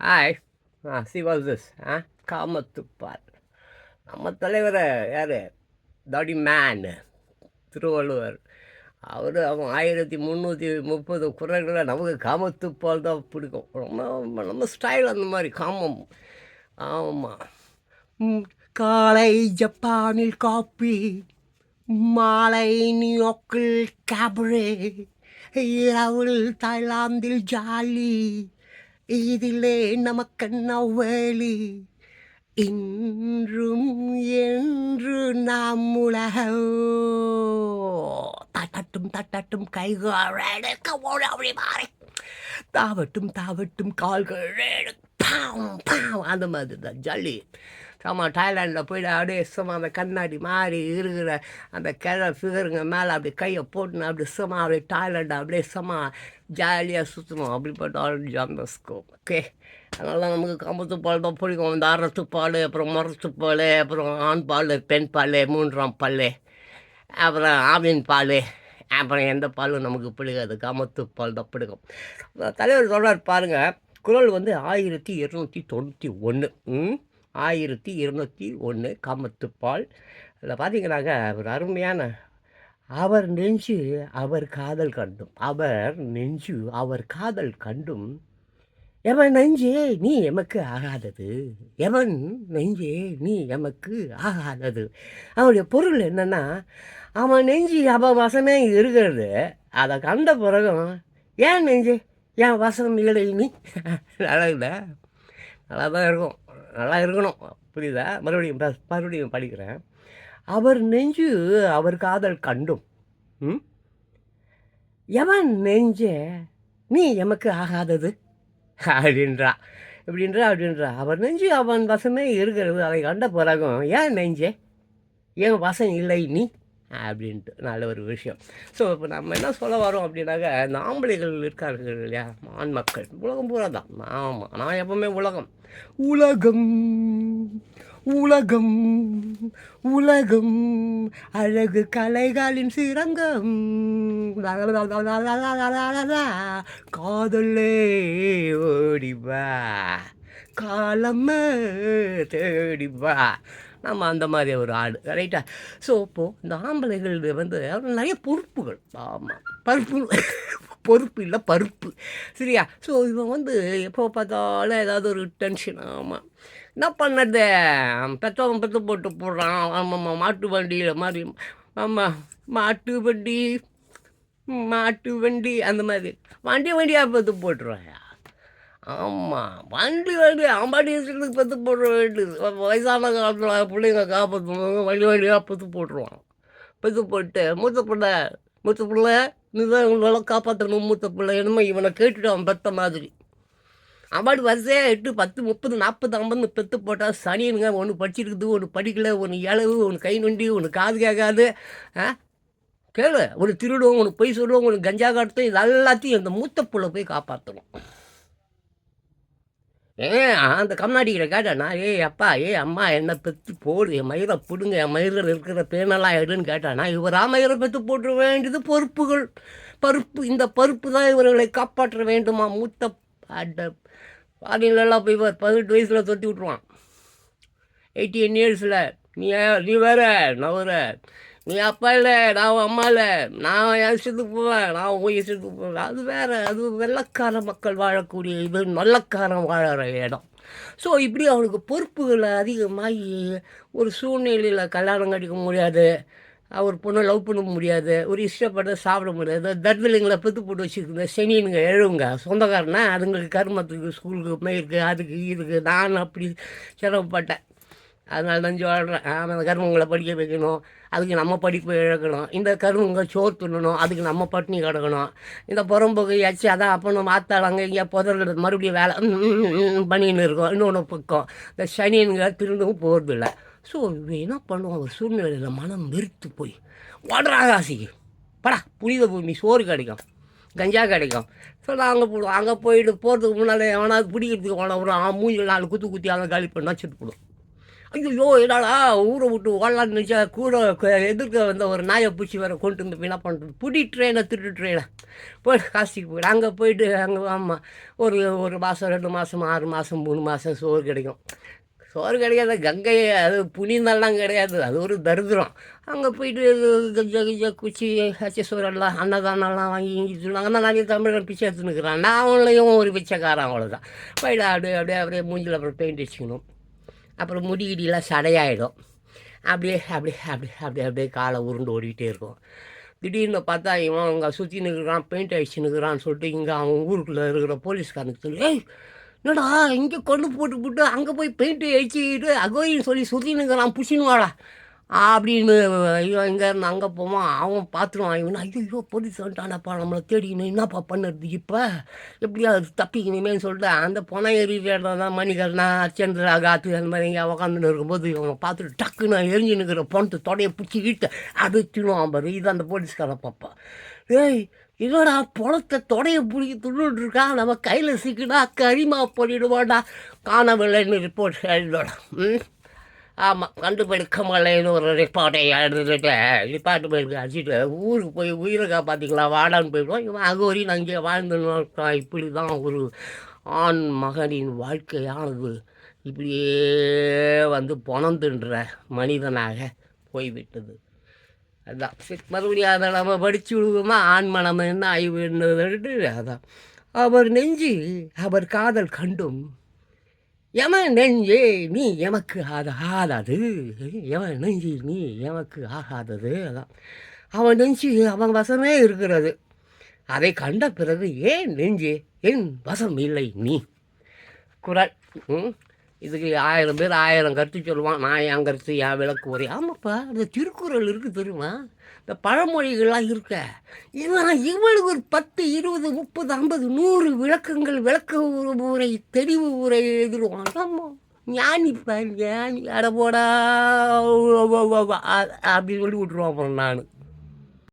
Hi ah C was this ஆ காமத்துப்பார் நம்ம தலைவர் யார்? தாடி மேன் திருவள்ளுவர். அவர் அவன் ஆயிரத்தி முந்நூற்றி முப்பது குரல்களை நமக்கு காமத்துப்பால் தான் பிடிக்கும். ரொம்ப ரொம்ப நம்ம ஸ்டைல் அந்த மாதிரி காமம். ஆமாம் காலை ஜப்பானில் காப்பி மாலை நியூயார்க்கில் கேபரே இரவில் தாய்லாந்தில் ஜாலி இதிலே நமக்கண்ணா வேலி இன்றும் என்று நாம் உலக தட்டட்டும் தட்டட்டும் கைகள் எடுக்க அப்படி மாறி. தாவட்டும் தாவட்டும் கால்கள் எடுக்க. பாம் அந்த மாதிரி தான் ஜல்லி. ஆமா தாய்லாண்டில் போயிட்டு அப்படியே சும்மா அந்த கண்ணாடி மாதிரி இருக்கிற அந்த கிழ ஃபிகருங்க மேலே அப்படி கையை போட்டுன்னு அப்படி சும்மா அப்படியே தாய்லாண்டு அப்படியே சும்மா ஜாலியாக சுற்றணும் அப்படிப்பட்ட ஆல் ஜாம்பஸ்கோ ஓகே அதனால நமக்கு கம்பத்துப்பால் தான் பிடிக்கும். இந்த அறத்து பால் அப்புறம் மரத்து அப்புறம் ஆண் பால் பெண் பால் மூன்றாம் பால் அப்புறம் ஆவின் பால் அப்புறம் எந்த பாலும் நமக்கு பிடிக்காது. காமத்து பால் தான் பிடிக்கும். தலைவர் சொல்கிறார் பாருங்கள் குரல் வந்து ஆயிரத்தி இருநூற்றி தொண்ணூற்றி ஒன்று ஆயிரத்தி இருநூற்றி ஒன்று காமத்துப்பால். அதில் பார்த்தீங்கன்னாக்க ஒரு அருமையான அவர் நெஞ்சு அவர் காதல் கண்டும். அவர் நெஞ்சு அவர் காதல் கண்டும். எவன் நெஞ்சே நீ எமக்கு ஆகாதது. எவன் நெஞ்சே நீ எமக்கு ஆகாதது. அவனுடைய பொருள் என்னென்னா அவன் நெஞ்சு அவன் வசமே இருக்கிறது. அதை கண்ட பிறகும் ஏன் நெஞ்சு? என் வசனம் இல்லை நீ? நல்லா இல்லை நல்லா தான் இருக்கும். நல்லா இருக்கணும் புரியுதா? மறுபடியும் மறுபடியும் படிக்கிறேன். அவர் நெஞ்சு அவர் காதல் கண்டும். ம்? எவன் நெஞ்சே? நீ எமக்கு ஆகாதது. அப்படின்றா. இப்படின்றா அப்படின்றா. அவர் நெஞ்சு அவன் வசமே இருக்கிறது. அதை கண்ட பிறகும் ஏன் நெஞ்சே? ஏன் வசம் இல்லை நீ? அப்படின்ட்டு நல்ல ஒரு விஷயம். ஸோ இப்போ நம்ம என்ன சொல்ல வரோம் அப்படின்னாக்க இந்த ஆம்பளைகள் இருக்கார்கள் இல்லையா? ஆண் மக்கள். உலகம் பூரா தான். ஆமாம் நான் எப்பவுமே உலகம். உலகம் உலகம் உலகம். அழகு கலைகளின் சிரங்கம். காதலே ஓடிவா. காலம்மா தேடிவா. நம்ம அந்த மாதிரி ஒரு ஆடு ரைட்டா ஸோ இப்போது இந்த ஆம்பளைகள் வந்து நிறைய பொறுப்புகள். ஆமாம் பருப்பு பொறுப்பு இல்லை பருப்பு. சரியா? ஸோ இவன் வந்து எப்போ பார்த்தாலும் ஏதாவது ஒரு டென்ஷன் ஆமாம் என்ன பண்ணது பெற்றவன் பெற்று போட்டு போடுறான். ஆமாம் மாட்டு வண்டியில் மாதிரி. ஆமாம் மாட்டு வண்டி மாட்டு வண்டி அந்த மாதிரி. வண்டி வண்டியாக பார்த்து போட்டுருவாயா? ஆமாம் வண்டி வண்டி அம்பாடி வச்சுட்டு பத்து போட வேண்டியது வயசான காலத்தில் பிள்ளைங்க காப்பாற்றணும் வண்டி வண்டியாக பத்து போட்டுருவான் பத்து போட்டு மூத்த பிள்ளை மூத்த பிள்ளை நீ தான் இவங்களெல்லாம் காப்பாற்றணும் மூத்த பிள்ளை. என்னமோ இவனை கேட்டுட்டு அவன் பெத்த மாதிரி. அம்பாடி வரிசையாக எட்டு பத்து முப்பது நாற்பது ஐம்பது பெத்து போட்டால் சனியனுங்க ஒன்று படிச்சிருக்குது ஒன்று படிக்கல ஒன்று இளவு ஒன்று கை நொண்டி ஒன்று காது கேட்காது. ஆ? கேளு ஒரு திருடுவோம் ஒன்று பொய் சொல்லுவோம் ஒன்று கஞ்சா காட்டுவோம் இது எல்லாத்தையும் இந்த மூத்த புள்ள போய் காப்பாற்றணும் ஏ அந்த கம்நாடிக்கிட்ட கேட்டானா ஏய் அப்பா ஏய் அம்மா என்னை பெற்று போடு என் மயிரை பிடுங்க என் மயிரில் இருக்கிற பேனெல்லாம் எடுன்னு கேட்டானா இவரா மயிரை பெற்று போட்டு வேண்டியது பொறுப்புகள். பருப்பு இந்த பருப்பு தான் இவர்களை காப்பாற்ற வேண்டுமா? மூத்த அட பாடியிலலாம் போய் இவர் பதினெட்டு வயசில் தொட்டி விட்ருவான் எயிட்டீன் இயர்ஸில் நீ ஏ- நீ வேற நான் வேறு நீ அப்பா இல்லை நான் அம்மா இல்லை. நான் என் இஷ்டத்துக்கு போவேன் நான் உன் இஷ்டத்துக்கு போவேன். அது வேறு அது வெள்ளக்கார மக்கள் வாழக்கூடிய இது நல்லக்காரன் வாழற இடம். ஸோ இப்படி அவனுக்கு பொறுப்புகள் அதிகமாகி ஒரு சூழ்நிலையில் கல்யாணம் கட்டிக்க முடியாது. அவர் பொண்ணை லவ் பண்ண முடியாது. ஒரு இஷ்டப்பட்ட சாப்பிட முடியாது. தர்தலிங்களை பெற்று போட்டு வச்சுருக்குங்க சனினுங்க எழுவுங்க சொந்தக்காரனா அதுங்களுக்கு கருமத்துக்கு ஸ்கூலுக்கு மயிருக்கு அதுக்கு இதுக்கு நான் அப்படி சிரமப்பட்டேன். அதனால தான் சொல்கிறேன் அந்த கருமங்களை படிக்க வைக்கணும். அதுக்கு நம்ம படிப்பு இழக்கணும். இந்த கருமங்க சோறு தின்னணும். அதுக்கு நம்ம பட்டினி கிடக்கணும். இந்த புறம்போக்கு எச்சு அதான் அப்போ நம்ம ஆத்தாளாங்க இங்கே புதறது மறுபடியும் வேலை பண்ணின்னு இருக்கோம். இன்னொன்று பக்கம் இந்த சனியனுங்க திருந்தவும் போகிறதில்ல ஸோ என்ன பண்ணுவோம் ஒரு சூழ்நிலையில் மனம் வெறுத்து போய் ஓடுறா காசிக்கு படா புனித பூமி சோறு கிடைக்கும் கஞ்சா கிடைக்கும். ஸோ நாங்கள் போடுவோம் அங்கே போயிட்டு போகிறதுக்கு முன்னால் எவனாவது பிடிக்கிறதுக்கு போன ஒரு மூஞ்சில் நாலு குத்து குத்தி அங்கே காலி பண்ணால் செத்து போடும் ஐயோ என்னடா ஊரை விட்டு ஓடலான்னு நினச்சா கூட எதிர்க்க வந்த ஒரு நாயை பிடிச்சி வேற கொண்டு வந்து என்ன பண்ணுறது புடி ட்ரெயினை திருட்டு ட்ரெயினை போய் காசிக்கு போய்ட்டு அங்கே போயிட்டு அங்கே ஆமாம் ஒரு ஒரு மாதம் ரெண்டு மாதம் ஆறு மாதம் மூணு மாதம் சோறு கிடைக்கும். சோறு கிடைக்காது கங்கையை அது புனிதெல்லாம் கிடையாது. அது ஒரு தரிதிரம் அங்கே போயிட்டு கஜ கஜ குச்சி ஹச்சசோரெல்லாம் அன்னதானம்லாம் வாங்கி இங்கி சொல்லுவாங்க அந்த நிறைய தமிழன் பிச்சை எடுத்துனுக்குறான் நான் அவங்களையும் ஒரு பிச்சைக்காரன் அவ்வளோதான் போயிட்டு அப்படியே அப்படியே அப்படியே மூஞ்சில் அப்புறம் பெயிண்ட் அடிச்சுக்கணும். அப்புறம் முடி இடிலாம் சடையாயிடும். அப்படியே அப்படியே அப்படியே அப்படியே அப்படியே காலை உருண்டு ஓடிக்கிட்டே இருக்கும். திடீர்னு பார்த்தா இவன் அங்கே சுற்றி நிற்கிறான் பெயிண்ட் அடிச்சு நிற்கிறான்னு சொல்லிட்டு இங்கே அவன் ஊருக்குள்ளே இருக்கிற போலீஸ்காரனுக்கு சொல்லி ஏய் என்னடா இங்கே கொண்டு போட்டு போட்டு அங்கே போய் பெயிண்ட் அடிச்சுக்கிட்டு அகோயின்னு சொல்லி சுற்றி நிற்கிறான் புஷின்னு வாடா. அப்படின்னு ஐயோ இங்கே இருந்து அங்கே போவோம் அவன் பார்த்துருவான் இவன் ஐயோ போலீஸ் வந்துட்டானப்பா நம்மளை தேடிக்கணும் என்னப்பா பண்ணுறது இப்போ? எப்படியா தப்பிக்கணுமேன்னு சொல்லிட்டு அந்த பொணம் எறிகிற இடம் தான் மணிகர்ணா அர்ச்சந்திரா காத்து அந்த மாதிரி இங்கே உக்காந்துன்னு இருக்கும்போது இவங்க பார்த்துட்டு டக்குன்னு எரிஞ்சு நிற்கிற பொண்ணு தொடையை பிடிச்சி இட்டு அடிச்சிடுவான் பாரு. இது அந்த போலீஸ்காரன் பாப்பா. ஏய் இதோடா பணத்தை தொடையை பிடிக்கி துள்ளுட்டு இருக்கா? நம்ம கையில் சிக்கினா கரிமா பண்ணிடுவாடா காணவில்லைன்னு ரிப்போர்ட் எழுதோடா ம்? ஆமாம் கண்டுபிடிக்க மலைன்னு ஒரு ரிப்போர்ட்டை எழுதிட்டு டிபார்ட்மெண்ட்டுக்கு அடிச்சுட்டு ஊருக்கு போய் உயிரை பார்த்தீங்களா வாடான்னு போயிடுவோம். இவன் அகோரி நான் இங்கே வாழ்ந்துன்னு இப்படி தான் ஒரு ஆண் மகனின் வாழ்க்கையானது. இப்படியே வந்து பொணந்துன்ற மனிதனாக போய்விட்டது. அதான். சரி, மறுபடியும் அதை நம்ம படித்து விடுவோமா? ஆண் மனம் என்ன ஆய்வுன்றது அதான். அவர் நெஞ்சு அவர் காதல் கண்டும் எவன் நெஞ்சே நீ எமக்கு ஆத ஆகாது எவன் நெஞ்சு நீ எமக்கு ஆகாதது. அதான். அவன் நெஞ்சு அவன் வசமே இருக்கிறது. அதை கண்ட பிறகு ஏன் நெஞ்சே என் வசம் இல்லை நீ. குரல் ம்? இதுக்கு ஆயிரம் பேர் ஆயிரம் கருத்து சொல்லுவான். நான் என் கருத்து என் விளக்கு ஒரே ஆமாப்பா அந்த திருக்குறள் இருக்குது தெரியுமா? இந்த பழமொழிகள்லாம் இருக்க. இதெல்லாம் இவனுக்கு ஒரு பத்து இருபது முப்பது ஐம்பது நூறு விளக்கங்கள் விளக்க உரை தெளிவு உரை எழுதிடுவான் ஆமா. ஞானிப்பா ஞானி. அட போடா அப்படின்னு சொல்லி விட்ருவான் அப்புறம் நான்.